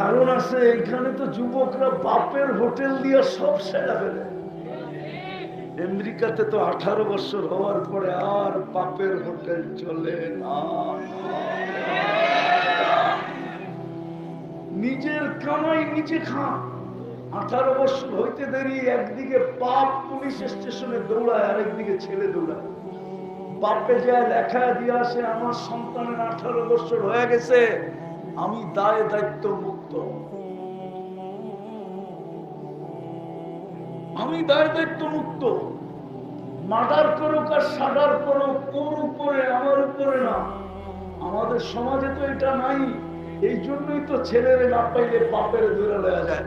কারণ আছে এখানে তো যুবকরা বাপের হোটেল দিয়ে সব সেরা ফেলে। আমেরিকাতে তো আঠারো বছর হওয়ার পরে আর বাপের হোটেল চলে না। নিজের কামাই নিজে খান। আঠারো বছর হইতে দেরি, একদিকে বাপ পুলিশ স্টেশনে দৌড়ায়, আরেকদিকে ছেলে দৌড়ায়। বাপে যায় লেখা দিয়ে আসে, আমার সন্তানের আঠারো বছর হয়ে গেছে আমি দায় দায়িত্ব মুক্ত আমি দায় দায়িত্ব মুক্ত মার্ডার করুক আর সাডার করুক, ওর উপরে, আমার উপরে না। আমাদের সমাজে তো এটা নাই। এই জন্যই তো ছেলেরে না পাইলে বাপের ধরে দেওয়া যায়।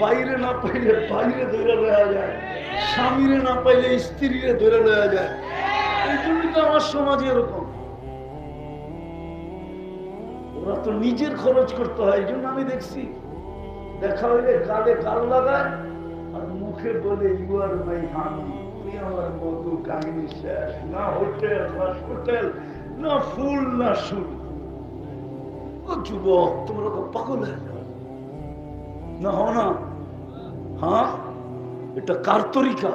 বাইরে না পাইলে বাইরে ধরে দেওয়া যায়। স্বামীরে না পাইলে স্ত্রীরে ধরে দেওয়া যায়। এই জন্যই তো আমার সমাজে এরকম। তো নিজের খরচ করতে হয়, এই জন্য আমি দেখছি দেখা হইলে গালে গাল লাগায় আর মুখে বলে ইউ আর মাই হানি তুই আমার মধু কাহিনী শেষ। না হোটেল হসপিটাল না ফুল, না সুল ও যুবক, তোমরা তো পাগল হয়ে যাও। না, হও না। হ্যাঁ? এটা কার তরিকা।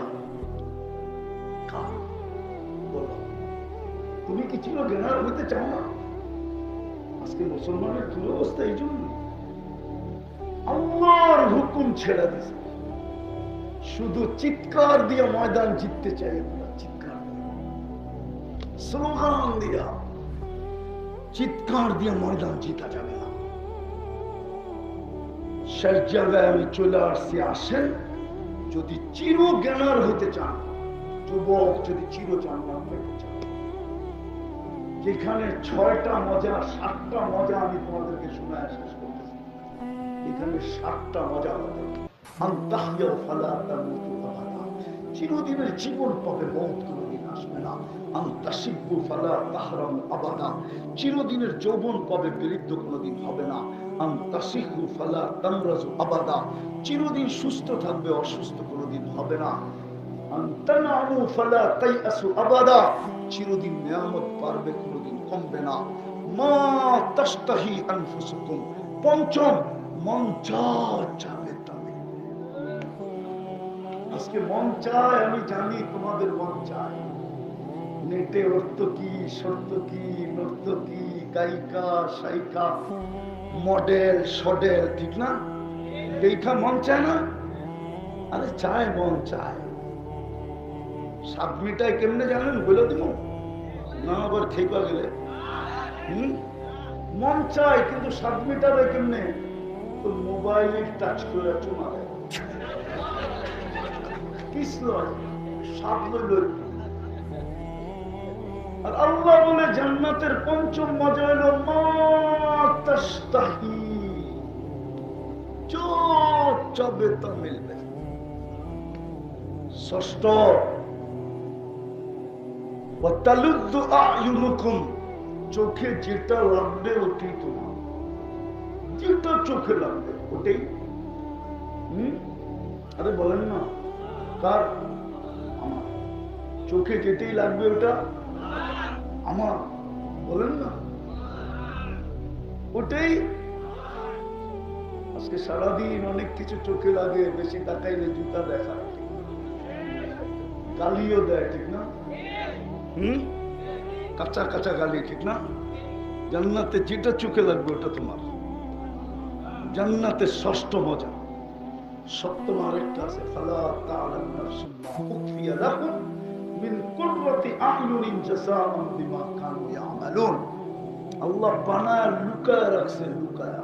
তুমি কি ছিল জ্ঞানার হইতে চাও না? আজকে মুসলমানের দুরবস্থা এই জন্য। আল্লাহর হুকুম ছেড়ে দিছে। শুধু চিৎকার দিয়ে ময়দান জিততে চাই আমরা চিৎকার স্লোগান দিয়া, চিৎকার দিয়ে ময়দান জিতা যাবে না। শেষ জায়গায় আমি চলে আসছি, আসেন। যদি চির জ্ঞানার হইতে চান, যুবক যদি চির জান্নাত পেতে চান। যেখানে ছয়টা মজা, সাতটা মজা আমি তোমাদেরকে শোনা শেষ করতেছি। এখানে সাতটা মজা। চিরদিনের জীবন পাবে মৌত কোনোদিন আসবে না। আন্তাসিব্বু ফালা তাহরাম আবাদা। চিরদিনের যৌবন পাবে বৃদ্ধ কোনোদিন হবে না। আন্তাসিহু ফালা তামরাজু আবাদা। চিরদিন সুস্থ থাকবে, অসুস্থ কোনোদিন হবে না। আন্তানামু ফালা তাইয়াসু আবাদা। চিরদিন নিয়ামত পারবে কোনোদিন কমবে না। পঞ্চম, মন আজকে মন চায়, আমি জানি তোমাদের মন চায়। নেটে অর্থ কি কি নৃত্য কি, গায়িকা সাইকা মডেল, সডেল, ঠিক না? দেখা মন চায় না? আরে চায় মন চায়। সাত মিটায় কেমনে জানেন? বলে দিব। খেপা গেলে? মন চায়, কিন্তু সাত মিটারে কেমনে? মোবাইলে টাচ করে আর বলে, জান্নাতের পঞ্চম মজা হলো চাবে তা মিলবে ষষ্ঠ চোখে যেটা লাগবে ওটাই তোমার। যেটা চোখে লাগবে ওটাই। আরে বলেন না, কার? আমার। চোখে যেতেই লাগবে ওটা আমার। বলেন না। ওটাই। আজকে সারাদিন অনেক কিছু চোখে লাগে, বেশি তাকাইলে জুতা দেখা গালিও দেয় ঠিক হুম? কাঁচা কাঁচা গালি, ঠিক না? জান্নাতে যেটা চোখে লাগবে ওটা তোমার। জান্নাতের ষষ্ঠ মজা। সপ্তম আরেকটা আছে, ফালা আল্লাহ বানায়, লুকায় রাখছে লুকায়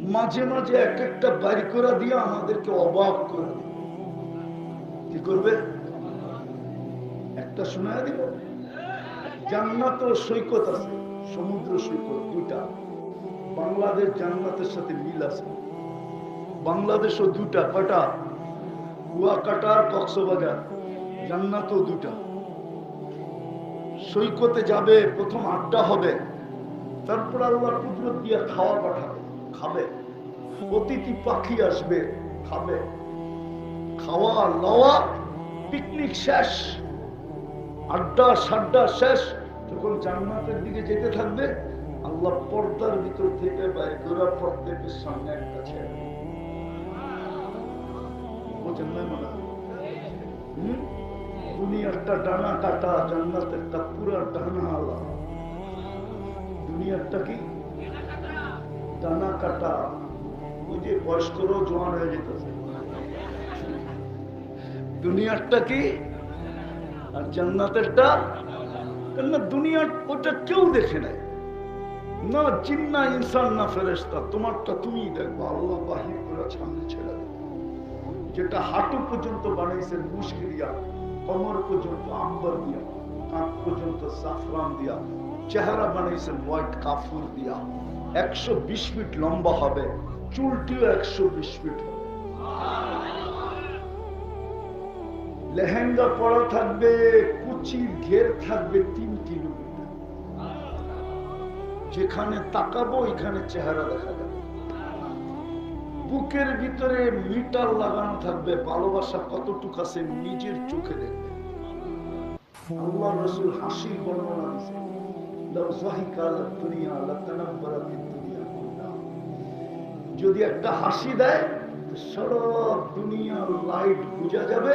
মাঝে মাঝে এক একটা বাইর করে দিয়ে আমাদেরকে অবাক করে দিবে কি করবে? একটা শোনায় দিব। জান্নাত ও সৈকত আছে, সমুদ্র সৈকত দুটা বাংলাদেশ জান্নাতের সাথে মিল আছে। বাংলাদেশও দুটা কটা কুয়াকাটা আর কক্সবাজার, জান্নাতও দুটা সৈকতে যাবে, প্রথম আড্ডা হবে। তারপর আল্লাহ কুদরত দিয়ে খাওয়া পাঠাবে, খাবে। অতিথি পাখি আসবে, খাবে। খাওয়া, লওয়া, পিকনিক শেষ। আড্ডা, সাড্ডা শেষ। যখন জান্নাতের দিকে যেতে থাকবে, আল্লাহ পর্দার ভিতর থেকে বাইরে করে প্রত্যেকের সামনে একটা ছেড়ে বোঝেন না মনে? দুনিয়ারটা ডানা কাটা, জান্নাতেরটা পুরা ডানা আলা। দুনিয়ারটা কি? ডানা কাটা। ওই যে বয়স্করও জোয়ান হয়ে যেতেছে। দুনিয়ারটা কি? আর জান্নাতেরটা কেননা দুনিয়ার ওটা কেউ দেখে নাই। না চিন্না ইনসান, না ফেরেস্তা তোমারটা তুমি দেখব। আল্লাহ বাহির করে সামনে ছেড়ে। যেটা হাঁটু পর্যন্ত বানাইছেন মুশকিরিয়া কমর পর্যন্ত আম্বর দিয়া, কাঁধ পর্যন্ত সাফরান দিয়া, চেহারা বানাইছেন হোয়াইট কাফুর দিয়া। একশো বিশ ফিট লম্বা হবে, চুলটিও একশো বিশ ফিট হবে। লেহেঙ্গা পরা থাকবে কুচির ঘের থাকবে তিন কিলোমিটার যেখানে তাকাবো এখানে চেহারা দেখা যাবে। বুকের ভিতরে মিটার লাগানো থাকবে, ভালোবাসা কতটুকু আছে নিজের চোখে দেখবে। যদি একটা হাসি দেয়, তো সারা দুনিয়ার লাইট বুঝা যাবে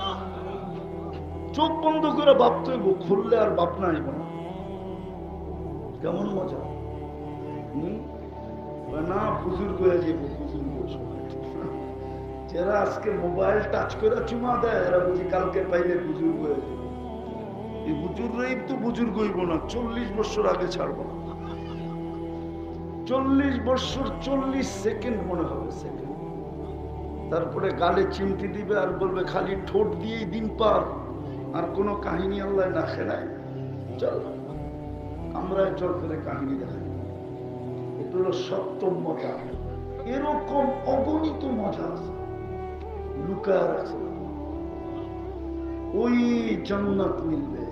চোখ বন্ধ করে ভাবতে হইব খুললে আর বাপ না আইব না কেমন মজা? না হয়ে যাব বুজুর্গ সময়। যারা আজকে মোবাইল টাচ করে চুমা দেয়, এরা বুঝি কালকে পাইলে বুজুর্গ হয়ে যাবে। এই বুজুর্গই তো বুজুর্গ হইব না, চল্লিশ বছর আগে ছাড়বো না। চল্লিশ বছর, চল্লিশ সেকেন্ড মনে হবে, সেকেন্ড। তারপরে গালে চিমটি দিবে আর বলবে, খালি ঠোঁট দিয়েই দিন পার আর কোন কাহিনী আল্লাহ না খেলায় চল আমরা চল করে কাহিনী দেখাই। এটা হলো সপ্তম মজা। এরকম অগণিত মজা আছে। লুকায় রাখছে ওই জান্নাত মিলবে।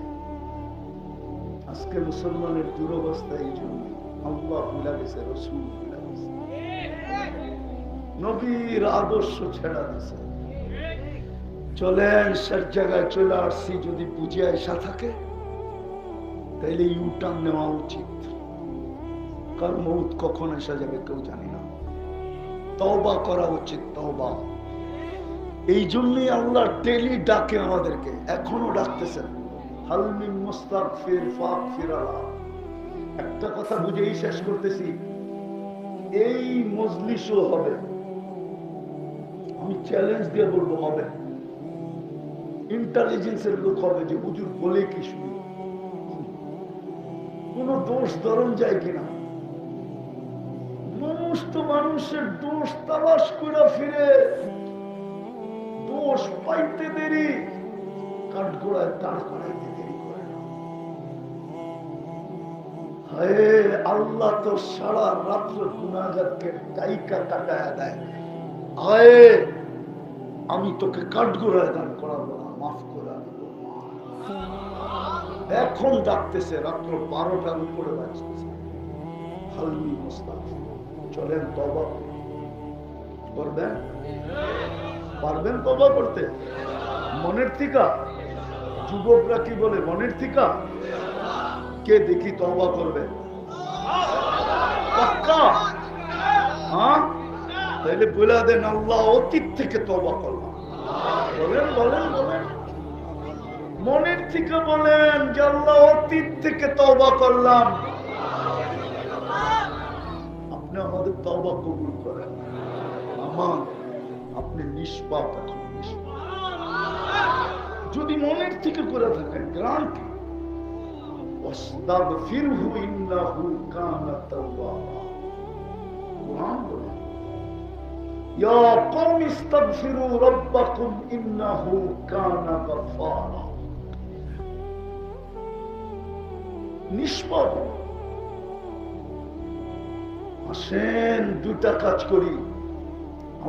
আজকে মুসলমানের দুরবস্থা এই জন্য। আল্লাহ ভুলা গেছে, রসুল ভুলা গেছে। নবীর আদর্শ ছেড়া দিছে চলেন সব জায়গায় চলে আসছি, যদি বুঝে আসা থাকে, তাইলে ইউটার্ন নেওয়া উচিত। কার মৌত কখন এসে যাবে কেউ জানি না। তওবা করা উচিত, তওবা। এই জন্যই আল্লাহ টেলি ডাকে আমাদেরকে, এখনও ডাকতেছেন। হালমিন মুস্তাগফির ফাগফির আলা। একটা কথা বুঝেই শেষ করতেছি। এই মজলিসও হবে। আমি চ্যালেঞ্জ দিয়ে বলব হবে। ইন্টেলিজেন্সের লোক হবে যে হুজুর বলে কি শুনি? কোন দোষ ধরন যায় কিনা? মানুষ তো মানুষের দোষ তালাশ করে ফিরে। দোষ পাইতে দেরি কাঠগোড়ায় দাঁড় করাইতে দেরি করে না। আল্লাহ তো সারা রাত্র গুণাগারকে গায়িকা কাটায় দেয়। হায়, আমি তোকে কাঠগোড়ায় দাঁড় করাবো না। মাফ করে এখন ডাকতেছে, রাত্র বারোটার উপরে বাজতেছে। হালমি মোস্তাফ চলেন তবা করবেন পারবেন তবা করতে? মনের থিকা? যুবকরা কি বলে, মনের থিকা? কে দেখি তবা করবে? হ্যাঁ? তাইলে বলে দেন আল্লাহ অতীত থেকে তবা করলাম। বলেন বলেন। বলেন মনের থেকে বলেন যে আল্লাহ অতীত থেকে তবা করলাম আপনি আমাদের তবা কবুল করেন আমার আপনি নিষ্পাপ এখন নিষ্পাপ যদি মনের থেকে করে থাকেন গ্রান্টি واستغفره إنه كان توابا قرآن বলে يا قوم استغفروا ربكم إنه كان غفارا নিষ্পাপ। আসেন দুটা কাজ করি।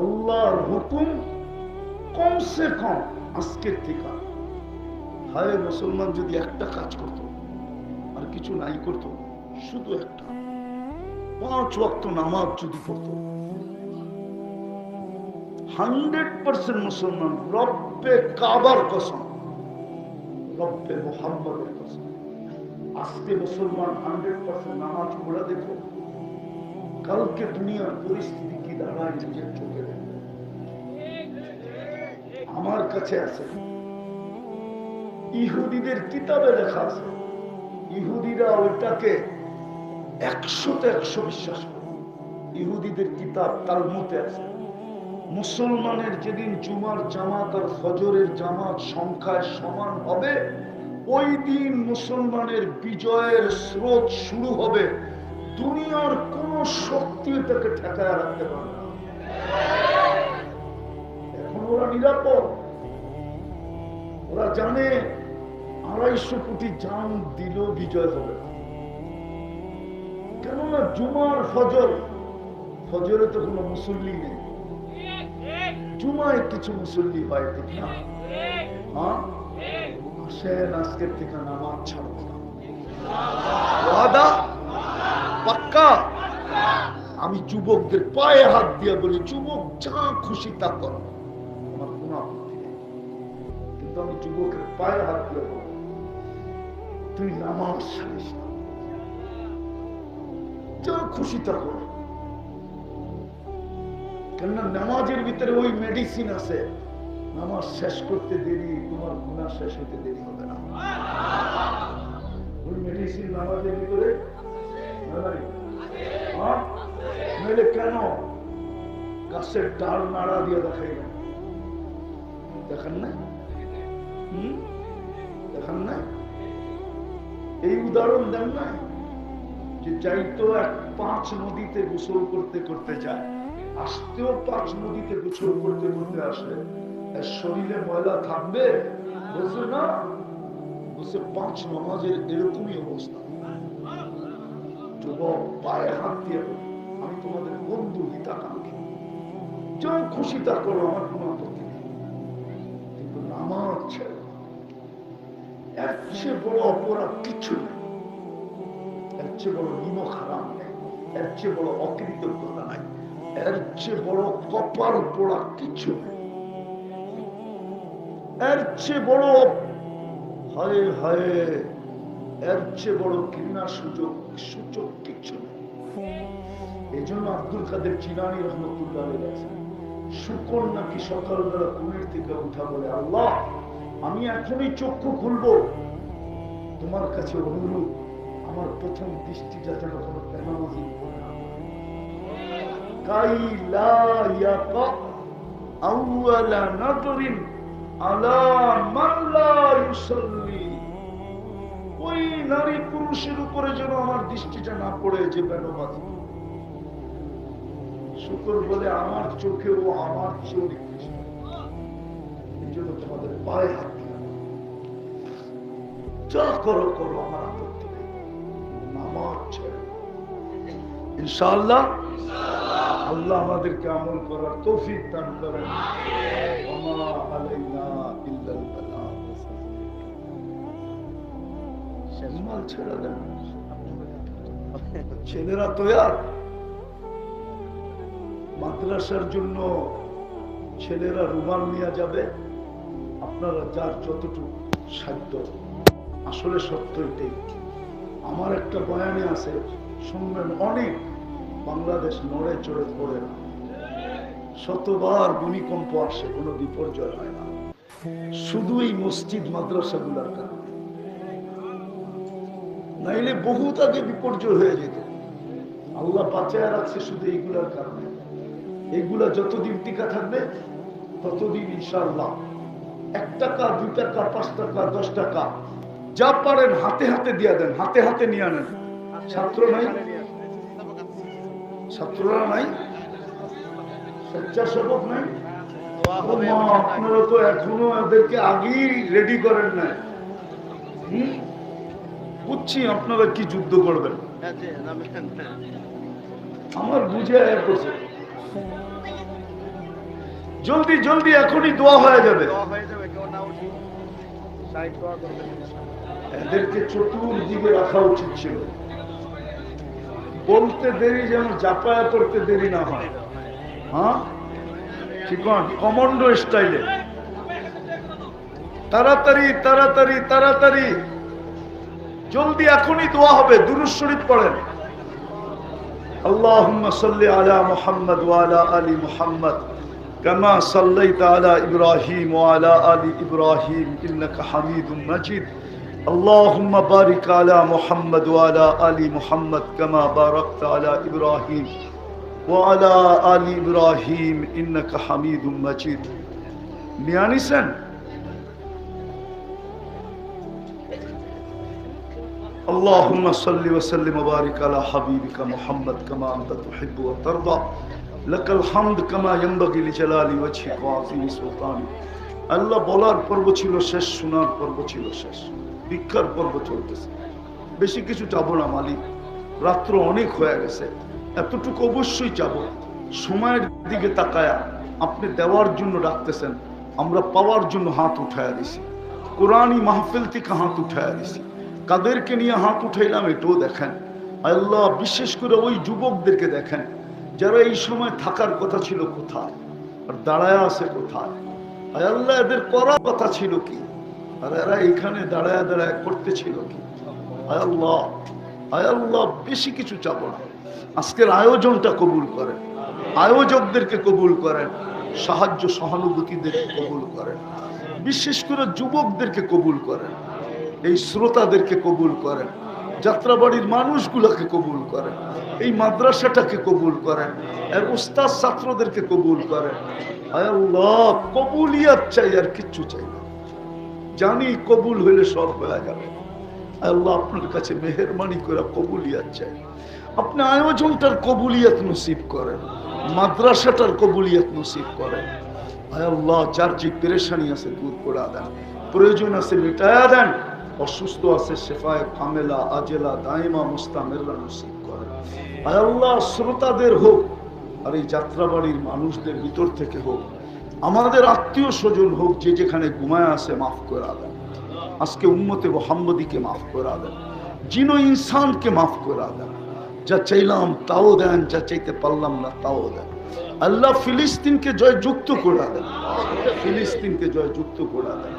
আল্লাহর হুকুম কমসে কম আজকের থেকে। হায় মুসলমান যদি একটা কাজ করত, আর কিছু নাই করত, শুধু একটা। পাঁচ ওয়াক্ত নামাজ যদি পড়তো। হান্ড্রেড পার্সেন্ট মুসলমান রব্বে কাবার কসম, রব্বে মোহাম্মদের কসম। আজকে মুসলমান হান্ড্রেড পার্সেন্ট নামাজ পড়া দেখো। কালকে দুনিয়ার পরিস্থিতি কি দাঁড়ায় নিজের চোখে আমার কাছে আছে। ইহুদিদের কিতাবে লেখা আছে। ইহুদিরা ওইটাকে একশোতে একশো বিশ্বাস করে। ইহুদিদের কিতাব তার মতে আছে। মুসলমানের যেদিন জুমার জামাত আর ফজরের জামাত সংখ্যায় সমান হবে ওই দিন মুসলমানের বিজয়ের স্রোত শুরু হবে। দুনিয়ার কোন শক্তি তাকে ঠেকায় রাখতে পারবে না। এখন ওরা নিরাপদ। ওরা জানে আড়াইশো কোটি জান দিল বিজয় হবে। কেননা জুমার ফজর, ফজরে তো কোনো মুসল্লি নেই। জুমায় কিছু মুসল্লি হয় ঠিক না? হ্যাঁ? আসেন আজকের থেকে নামাজ ছাড়বো পাক্কা? আমি যুবকদের পায়ে হাত দিয়ে বলি, যুবক, যা খুশি তা কর। আমার কোনো আপত্তি নেই। কিন্তু আমি যুবকের পায়ে হাত দিয়ে বলি তুই নামাজ ছাড়িস যা খুশি তা কর। কেননা নামাজের ভিতরে ওই মেডিসিন আছে। নামাজ শেষ করতে দেরি, তোমার গুণা শেষ হতে দেরি হবে হ্যাঁ? না। এই উদাহরণ দেন না। যে যাইতো এক পাঁচ নদীতে গোসল করতে করতে যায়, আসতেও পাঁচ নদীতে গোসল করতে করতে আসে। শরীরে ময়লা থাকবে? বুঝলো না? বুঝছে পাঁচ নমাজের এরকমই অবস্থা। যুবক পায়ে হাত দিয়ে আমি তোমাদের বন্ধু হিতাকাঙ্ক্ষী যা খুশি তা করো, আমার কোনো আপত্তি নেই। কিন্তু নামাজ ছেড়ে এর চেয়ে বড় অপরাধ কিছু নেই। এর চেয়ে বড় নিমক হারাম নেই। এর চেয়ে বড় অকৃতজ্ঞতা নাই। এর চেয়ে বড় কপাল পোড়া কিছু নেই। এর চেয়ে বড় হায় হায়, এর চেয়ে বড় ঘৃণা সুযোগ, সূচক কিছু নেই। এই জন্য আব্দুল কাদের চিনানি রহমতুল্লাহ আলাইহি শুকর নাকি সকালবেলা ঘুমের থেকে উঠা বলে আল্লাহ, আমি এখনই চক্ষু খুলবো। তোমার কাছে অনুরোধ, আমার প্রথম দৃষ্টিটা যেন কোনো লা ইয়াকা আউয়ালা ওই নারী পুরুষের উপরে যেন আমার দৃষ্টিটা না পড়ে, যে বেনবাজি শুকর বলে আমার চোখে ও আমার তোমাদের পায়ে হাত যা করো করো, আমার আপত্তি নেই নামাজ ছেড়ে দাও। আল্লাহ আমাদেরকে আমল করার তৌফিক দান করেন। ছেলেরা তৈয়ার। মাদ্রাসার জন্য ছেলেরা রুমাল নিয়ে যাবে। আপনারা যার যতটুকু সাধ্য। আসলে সত্য এটাই। আমার একটা বয়ানে আছে শুনবেন অনেক বাংলাদেশ নড়ে চড়ে পড়ে না শতবার ভূমিকম্প আসে, কোনো বিপর্যয় হয় না। শুধু এই মসজিদ, মাদ্রাসাগুলোর কারণে। নাইলে বহুত আগে বিপর্যয় হয়ে যেত। আল্লাহ বাঁচায় রাখছে শুধু এইগুলার কারণে। এইগুলা যতদিন টিকা থাকবে, ততদিন ইনশাল্লাহ এক টাকা দুই টাকা পাঁচ টাকা দশ টাকা যা পারেন হাতে হাতে দিয়ে দেন, হাতে হাতে নিয়ে আনেন। ছাত্র নাই? ছাত্ররা নাই স্বেচ্ছাসেবক নাই। আপনারা তো এখনও এদেরকে আগেই রেডি করেন বুঝছি আপনারা কি যুদ্ধ করবেন। আমার বুঝে জলদি জলদি এখনই দোয়া হয়ে যাবে। এদেরকে চতুর্দিকে রাখা উচিত ছিল। বলতে দেরি যেন যাতায়াত করতে দেরি না হয়। হ্যাঁ? ঠিক কমন্ড স্টাইলে। তাড়াতাড়ি তাড়াতাড়ি তাড়াতাড়ি। জলদি এখনই দোয়া হবে দুরুশরিত পড়েন। আল্লাহ আলা মোহাম্মদ ওয়া আলি মুহাম্মদ আলা ইব্রাহিম ওয়া আলি ইব্রাহিম হামিদুম اللهم بارك على محمد وعلى ال محمد كما باركت على ابراهيم وعلى ال ابراهيم انك حميد مجيد নিয়ানিছেন اللهم صل وسلم وبارك على حبيبك محمد كما انت تحب وترضى لك الحمد كما ينبغي لجلال وجهك وعظيم سلطانك আল্লাহ বলার পর্ব ছিল শেষ শোনার পর্ব ছিল শেষ ভিক্ষার পর্ব চলতেছে। বেশি কিছু চাবো না, মালিক। রাত্র অনেক হয়ে গেছে। এতটুকু অবশ্যই যাব। সময়ের দিকে তাকায়া আপনি দেওয়ার জন্য ডাকতেছেন। আমরা পাওয়ার জন্য হাত উঠায়া দিছি। কোরআনই মাহফিল থেকে হাত উঠায়া দিছি। কাদেরকে নিয়ে হাত উঠাইলাম এটাও দেখেন। আল্লাহ বিশেষ করে ওই যুবকদেরকে দেখেন, যারা এই সময় থাকার কথা ছিল কোথায়? আর দাঁড়ায় আছে কোথায়? আল্লাহ, এদের করার কথা ছিল কি? আর এরা এখানে দাঁড়ায় দাঁড়ায় করতে ছিল কি? আয় আল্লাহ আয় আল্লাহ, বেশি কিছু চাবো না। আজকের আয়োজনটা কবুল করেন। আয়োজকদেরকে কবুল করেন। সাহায্য সহানুভূতিদেরকে কবুল করেন। বিশেষ করে যুবকদেরকে কবুল করেন। এই শ্রোতাদেরকে কবুল করেন। যাত্রাবাড়ির মানুষগুলোকে কবুল করেন। এই মাদ্রাসাটাকে কবুল করেন। এর উস্তাদ ছাত্রদেরকে কবুল করেন। আল্লাহ, কবুলিয়াত চাই আর কিচ্ছু চাই না। জানি কবুল হইলে সব হয়ে যাবে। আল্লাহ আপনার কাছে মেহরবানি করে কবুলিয়াত চাই। আপনি আয়োজনটার কবুলিয়াত নসিব করেন, মাদ্রাসাটার কবুলিয়াত নসিব করেন। আল্লাহ, যার যে পেরেশানি আছে দূর করে দেন, প্রয়োজন আছে মিটায়া দেন, অসুস্থ আছে শেফায় কামেলা, আজেলা দাইমা মুস্তামেররা নসিব করে আয় আল্লাহ, শ্রোতাদের হোক আর এই যাত্রাবাড়ির মানুষদের ভিতর থেকে হোক আমাদের আত্মীয় স্বজন হোক যে যেখানে ঘুমায় আছে, মাফ করে দেন। আজকে উম্মতে মোহাম্মদীকে মাফ করে দেন। জিনো ইনসানকে মাফ করে দেন। যা চাইলাম তাও দেন, যা চাইতে পারলাম না তাও দেন। আল্লাহ ফিলিস্তিনকে জয় যুক্ত করে দেন। ফিলিস্তিনকে জয় যুক্ত করে দেন।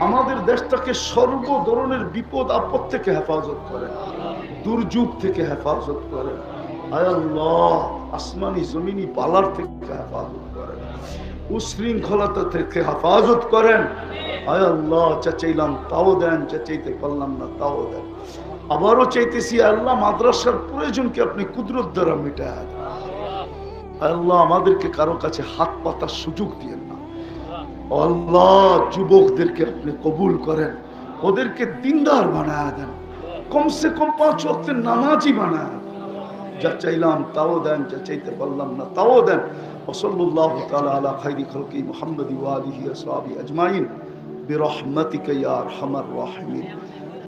আমাদের দেশটাকে সর্ব ধরনের বিপদ, আপদ থেকে হেফাজত করে। দুর্যোগ থেকে হেফাজত করে। আয় আল্লাহ, আসমানি, জমিনি পালার থেকে হেফাজত উশৃঙ্খলতা থেকে হেফাজত করেন। আয় আল্লাহ যা চাইলাম তাও দেন যা চাইতে পারলাম না, তাও দেন। আবারও চাইতেছি আল্লাহ, মাদ্রাসার প্রয়োজনকে আপনি কুদরত দ্বারা মিটায় আল্লাহ, আমাদেরকে কারও কাছে হাত পাতার সুযোগ দিয়েন না। আল্লাহ, যুবকদেরকে আপনি কবুল করেন। ওদেরকে দিনদার বানায় দেন। কমসে কম পাঁচ ওয়াক্তের নামাজি বানায় যা চাইলাম, তাও দেন, যা চাইতে পারলাম না, তাও দেন। وصل اللہ تعالی علی خیر خلقی محمد و آلہ اصحاب اجمعین برحمتک یا رحم الرحمین